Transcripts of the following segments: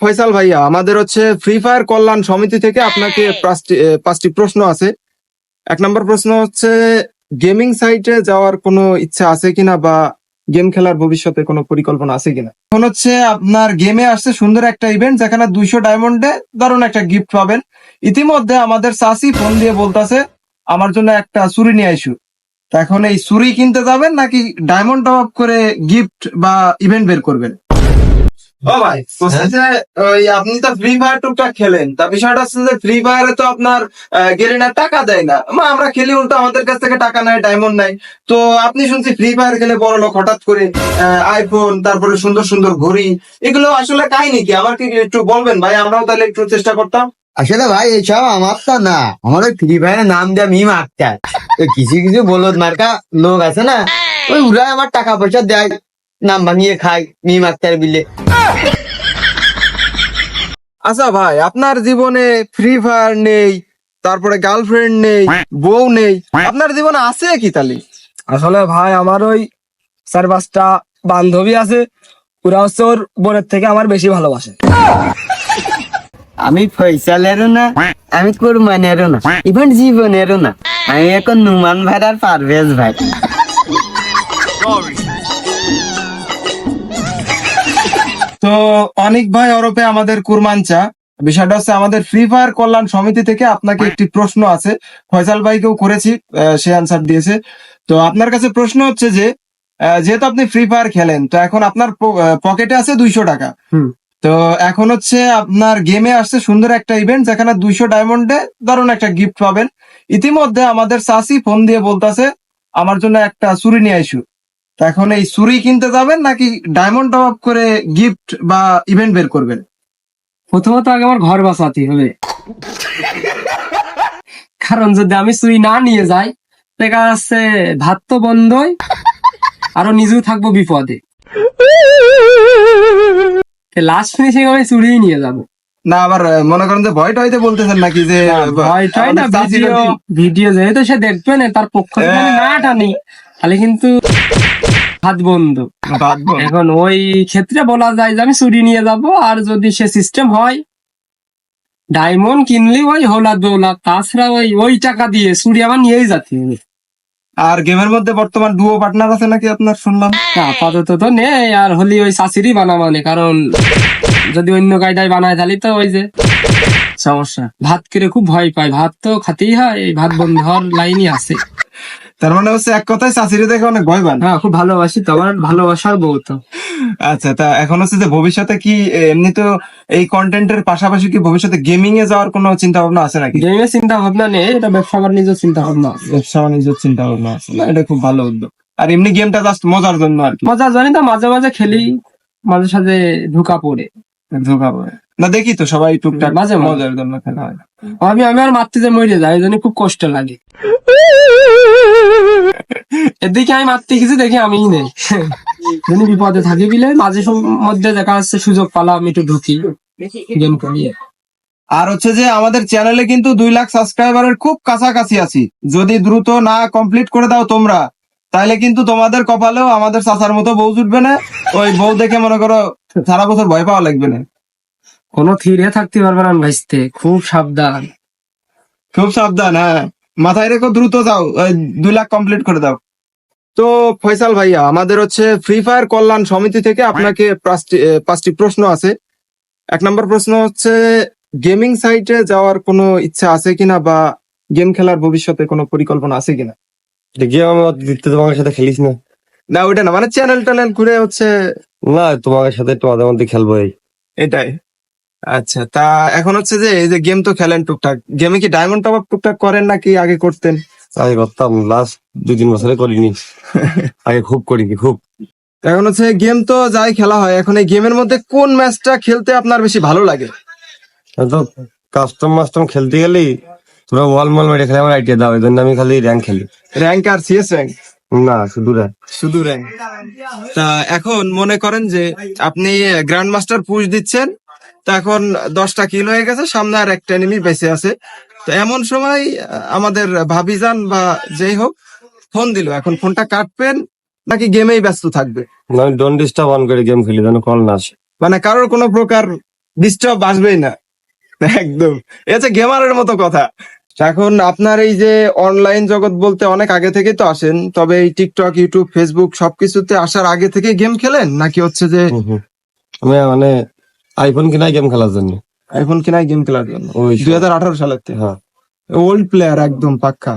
ফয়সাল ভাইয়া আমাদের হচ্ছে ফ্রি ফায়ার কল্যাণ সমিতি থেকে আপনাকে পাঁচটি প্রশ্ন আছে। এক নম্বর প্রশ্ন হচ্ছে গেমিং সাইটে যাওয়ার কোনো ইচ্ছা আছে কিনা বা গেম খেলার ভবিষ্যতে কোনো পরিকল্পনা আছে কিনা? এখন হচ্ছে আপনার গেমে আসছে সুন্দর একটা ইভেন্ট যেখানে দুইশো ডায়মন্ডে দারুণ একটা গিফট পাবেন। ইতিমধ্যে আমাদের চাষি ফোন দিয়ে বলতেছে আমার জন্য একটা চুরি নিয়ে আইসু। তা এখন এই চুরি কিনতে যাবেন নাকি ডায়মন্ড টপ আপ করে গিফট বা ইভেন্ট বের করবেন? ও ভাই বলছে ওই আপনি তো ফ্রি ফায়ার টুকটাক খেলেন। তা বিষয়টা হচ্ছে যে ফ্রি ফায়ারে তো আপনার গেরিনা টাকা দেয় না। মা আমরা খেলি উল্টো আমাদের কাছ থেকে টাকা নেয় ডায়মন্ড নাই তো আপনি শুনছি ফ্রি ফায়ার খেলে বড় লোক হঠাৎ করে আইফোন তারপরে সুন্দর সুন্দর ঘড়ি এগুলো আসলে কাহিনী কি? আমাকে একটু বলবেন ভাই? আমরাও তাহলে একটু চেষ্টা করতাম। আসলে ভাই এইসব আমার তো না। আমার ফ্রি ফায়ারের নাম দেওয়া মি মারতে ওই কিছু কিছু বলদ মার্কা লোক আছে না ওই ওরা আমার টাকা পয়সা দেয়। নাম ভাঙিয়ে খায় মি মারতে বিলে। আচ্ছা ভাই আপনার জীবনে ফ্রি ফায়ার নেই তারপরে গার্লফ্রেন্ড নেই বউ নেই আপনার জীবনে আছে কি তাহলে? আসলে ভাই আমার ওই চার পাঁচটা বান্ধবী আছে ওরা হচ্ছে ওর বোনের থেকে আমার বেশি ভালোবাসে। আমি ফয়সালেরও না আমি কোরমানেরও না ইভেন জীবনেরও না। আমি এখন নুমান ভাই আর পারভেজ ভাই। তো অনিক ভাই ওরপে আমাদের কুরমানচা বিষয়টা হচ্ছে আমাদের ফ্রি ফায়ার কল্যাণ সমিতি থেকে আপনাকে একটি প্রশ্ন আছে। ফয়সাল ভাইকেও করেছি সে আনসার দিয়েছে। তো আপনার কাছে প্রশ্ন হচ্ছে যে যেহেতু আপনি ফ্রি ফায়ার খেলেন তো এখন আপনার পকেটে আছে দুইশো টাকা। হুম। তো এখন হচ্ছে আপনার গেমে আসছে সুন্দর একটা ইভেন্ট যেখানে দুইশো ডায়মন্ডে দারুণ একটা গিফট পাবেন। ইতিমধ্যে আমাদের চাষি ফোন দিয়ে বলতেছে আমার জন্য একটা চুরি নিয়ে আইসু। এখন এই চুরি কিনতে যাবেন নাকি ডায়মন্ড টপ আপ করে গিফট বা ইভেন্ট বের করবেন? প্রথমত আগে আমার ঘর বাঁচাতে হবে। কারণ যদি আমি সুই না নিয়ে যাই দেখা যাচ্ছে ভাত তো বন্ধই আরও নিজেও থাকব বিপদে। লাস্ট ফিনিশিং আমি চুরিই নিয়ে যাব। না আবার মনে করেন যে ভয় টয়তে বলতেছেন নাকি যে ভয়টাই না ভিডিও ভিডিও যেহেতু সে দেখবে না তার পক্ষ না টানি তাহলে কিন্তু হাত বন্ধ এখন ওই ক্ষেত্রে বলা যায় যে আমি চুরি নিয়ে যাব আর যদি সে সিস্টেম হয় ডায়মন্ড কিনলে ওই হোলা দোলা তাছাড়া ওই ওই টাকা দিয়ে চুরি আমার নিয়েই যাতে হবে আর গেমের মধ্যে বর্তমান ডুও পার্টনার আছে নাকি আপনার? শুনলাম। আপাতত তো নেই আর হলি ওই চাষিরই বানা মানে কারণ যদি অন্য কায়দায় বানায় তাহলে তো ওই যে সমস্যা। ভাত করে খুব ভয় পায় ভাত তো খাতেই হয় এই ভাত বন্ধ হওয়ার লাইনই আছে। তার মানে হচ্ছে এক কথায় চাষিরে দেখে অনেক ভয় পান। হ্যাঁ খুব ভালোবাসি তো আমার ভালোবাসার বউ তো। আচ্ছা তা এখন হচ্ছে যে ভবিষ্যতে কি এমনি তো এই কন্টেন্টের পাশাপাশি কি ভবিষ্যতে গেমিং এ যাওয়ার কোনো চিন্তা ভাবনা আছে নাকি? গেমের চিন্তা ভাবনা নেই এটা ব্যবসা বাণিজ্য চিন্তা ভাবনা। ব্যবসা বাণিজ্যের চিন্তা ভাবনা আছে না এটা খুব ভালো উদ্যোগ। আর এমনি গেমটা জাস্ট মজার জন্য আর কি। মজা জানি তো মাঝে মাঝে খেলি মাঝে সাঝে ঢুকা পড়ে। ধোকা পড়ে। না দেখি তো সবাই টুকটাক মাঝে। মজার জন্য খেলা হয় আমি আমি আর মারতে যে মরে যাই জন্য খুব কষ্ট লাগে। এদিকে আমি মারতে কিছু দেখি আমিই নেই। যদি বিপদে থাকি বিলে মাঝে মধ্যে দেখা যাচ্ছে সুযোগ পালাম একটু ঢুকি গেম করি। আর হচ্ছে যে আমাদের চ্যানেলে কিন্তু দুই লাখ সাবস্ক্রাইবারের খুব কাছাকাছি আছি। যদি দ্রুত না কমপ্লিট করে দাও তোমরা তাহলে কিন্তু তোমাদের কপালেও আমাদের চাচার মতো বউ জুটবে না। ওই বউ দেখে মনে করো সারা বছর ভয় পাওয়া লাগবে না। কোনো থিরে থাকতে পারবে না ভাইস্তে খুব সাবধান। খুব সাবধান হ্যাঁ। মাথায় রেখো দ্রুত যাও দুই লাখ কমপ্লিট করে দাও। তো ফয়সাল ভাইয়া আমাদের হচ্ছে ফ্রি ফায়ার কল্যাণ সমিতি থেকে আপনাকে পাঁচটি পাঁচটি প্রশ্ন আছে। এক নম্বর প্রশ্ন হচ্ছে গেমিং সাইটে যাওয়ার কোনো ইচ্ছা আছে কিনা বা গেম খেলার ভবিষ্যতে কোনো পরিকল্পনা আছে কিনা? দেখি আমার দিতে তোমার সাথে খেলিস না। না ওইটা না মানে চ্যানেল ট্যানেল ঘুরে হচ্ছে না তোমার সাথে একটু মাঝে মধ্যে খেলব এই। এটাই। আচ্ছা তা এখন হচ্ছে যে এই যে গেম তো খেলেন টুকটাক গেমে কি ডায়মন্ড টপ আপ টুকটাক করেন নাকি আগে করতেন? আগে করতাম লাস্ট দুই তিন বছরে করিনি। আগে খুব করিনি খুব। এখন হচ্ছে গেম তো যাই খেলা হয় এখন এই গেমের মধ্যে কোন ম্যাচটা খেলতে আপনার বেশি ভালো লাগে? তো কাস্টম মাস্টম খেলতে গেলি তোরা ওয়াল মল মেরে খেলে আমার আইডিয়া দাও এই জন্য আমি খালি র্যাঙ্ক খেলি। র্যাঙ্ক আর সিএস র্যাঙ্ক না শুধু র্যাঙ্ক শুধু র্যাঙ্ক তা এখন মনে করেন যে আপনি গ্র্যান্ড মাস্টার পুশ দিচ্ছেন তা এখন দশটা কিল হয়ে গেছে সামনে আর একটা এনিমি বেঁচে আছে। তো এমন সময় আমাদের ভাবিজান বা যেই হোক ফোন দিল। এখন ফোনটা কাটবেন নাকি গেমেই ব্যস্ত থাকবে? আমি ডোন্ট ডিস্টার্ব অন করে গেম খেলি যেন কল না আসে। মানে কারোর কোনো প্রকার ডিস্টার্ব আসবেই না। একদম। এ হচ্ছে গেমারের মতো কথা। এখন আপনার এই যে অনলাইন জগৎ বলতে অনেক আগে থেকেই তো আসেন তবে এই টিকটক ইউটিউব ফেসবুক সবকিছুতে আসার আগে থেকে গেম খেলেন? নাকি হচ্ছে যে। আমি মানে আইফোন কিনাই গেম খেলার জন্য? আইফোন কিনাই গেম খেলার জন্য। ওই দুই হাজার আঠারো সালের থেকে। হ্যাঁ। ওল্ড প্লেয়ার একদম পাক্কা।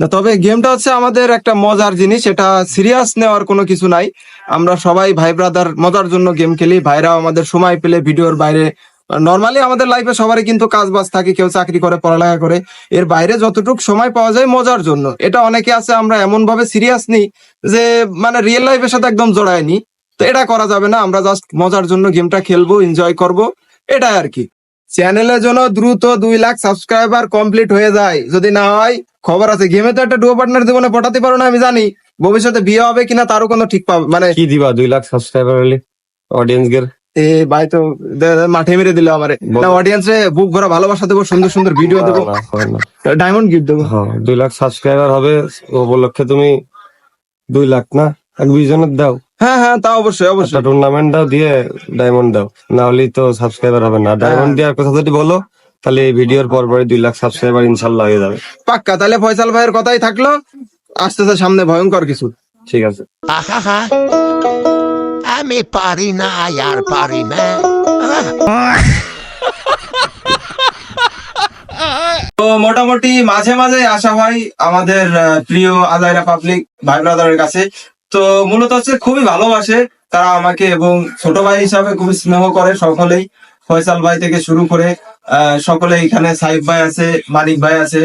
না তবে গেমটা হচ্ছে আমাদের একটা মজার জিনিস এটা সিরিয়াস নেওয়ার কোনো কিছু নাই। আমরা সবাই ভাই ব্রাদার মজার জন্য গেম খেলি। ভাইরাও আমাদের সময় পেলে ভিডিওর বাইরে। নর্মালি আমাদের লাইফে সবারই কিন্তু কাজ বাজ থাকে কেউ চাকরি করে পড়ালেখা করে। এর বাইরে যতটুকু সময় পাওয়া যায় মজার জন্য। এটা অনেকে আছে আমরা এমন ভাবে সিরিয়াস নিই যে মানে রিয়েল লাইফের সাথে একদম জড়ায়নি তো এটা করা যাবে না আমরা জাস্ট মজার জন্য গেমটা খেলব এনজয় করব এটাই আর কি। চ্যানেলের জন্য দ্রুত দুই লাখ সাবস্ক্রাইবার কমপ্লিট হয়ে যায়। যদি না হয় খবর আছে গেমে তো একটা ডুয়ো পার্টনার জীবনে পটাতে পারো না আমি জানি। ভবিষ্যতে বিয়ে হবে কিনা তারও কোনো ঠিক পাবে মানে কি দিবা দুই লাখ সাবস্ক্রাইবার হলে? অডিয়েন্স গের এ ভাই তো মাঠে মেরে দিল আমারে। না অডিয়েন্স রে বুক ভরা ভালোবাসা দেবো সুন্দর সুন্দর ভিডিও দেবো। ডায়মন্ড গিফট দেবো। হ্যাঁ দুই লাখ সাবস্ক্রাইবার হবে। উপলক্ষে তুমি দুই লাখ না এক জনের দাও। হ্যাঁ হ্যাঁ তা অবশ্যই অবশ্যই। টুর্নামেন্ট দাও দিয়ে ডায়মন্ড দাও। না হলেই তো সাবস্ক্রাইবার হবে না। ডায়মন্ড দেওয়ার কথা যদি বলো তাহলে এই ভিডিওর পর পরে দুই লাখ সাবস্ক্রাইবার ইনশাল্লাহ হয়ে যাবে। পাক্কা তাহলে ফয়সাল ভাইয়ের কথাই থাকল। আসতেছে সামনে ভয়ঙ্কর কিছু। ঠিক আছে। আমি পারি না আর পারি না। তো মোটামুটি মাঝে মাঝে আসা হয় আমাদের প্রিয় আজাইরা পাবলিক ভাই ব্রাদারের কাছে। তো মূলত হচ্ছে খুবই ভালোবাসে তারা আমাকে এবং ছোট ভাই হিসাবে খুবই স্নেহ করে সকলেই ফয়সাল ভাই থেকে শুরু করে সকলে এখানে সাইফ ভাই আছে, মানিক ভাই আছে,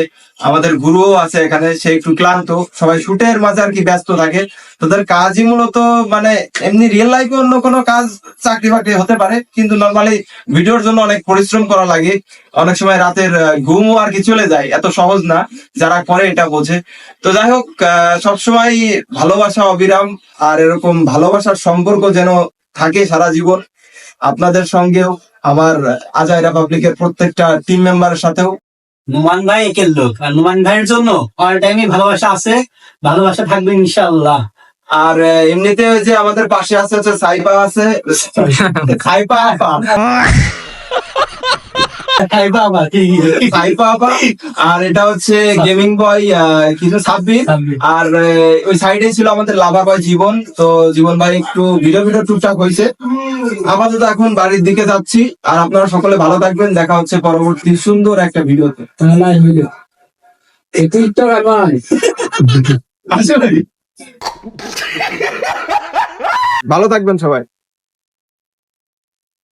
আমাদের গুরুও আছে এখানে, সে একটু ক্লান্ত। সবাই শুটের মাঝে আর কি ব্যস্ত থাকে। তাদের কাজই মূলত মানে এমনি রিয়েল লাইফে অন্য কোনো কাজ চাকরি বাকরি হতে পারে, কিন্তু নর্মালি ভিডিওর জন্য অনেক পরিশ্রম করা লাগে। অনেক সময় রাতের ঘুমও আর কি চলে যায়, এত সহজ না, যারা করে এটা বোঝে। তো যাই হোক সবসময় ভালোবাসা অবিরাম, আর এরকম ভালোবাসার সম্পর্ক যেন থাকে সারা জীবন। আপনাদের সঙ্গেও আমার আজাই রিপাবলিকের প্রত্যেকটা টিম মেম্বারের সাথেও। নুমান ভাই একের লোক আর নুমান ভাইয়ের জন্য অল টাইমই ভালোবাসা আছে ভালোবাসা থাকবে ইনশাল্লাহ আর এমনিতে ওই যে আমাদের পাশে আছে হচ্ছে সাইপা আছে। সাইপা আপা তাই বাবা ঠিক সাইপা আপা আর এটা হচ্ছে গেমিং বয় কিছু সাব্বির। আর ওই সাইডে ছিল আমাদের লাভা ভাই জীবন তো জীবন ভাই একটু ভিডিও ভিডিও টুকটাক হয়েছে আপাতত এখন বাড়ির দিকে যাচ্ছি আর আপনারা সকলে ভালো থাকবেন দেখা হচ্ছে পরবর্তী সুন্দর একটা ভিডিওতে ভালো থাকবেন সবাই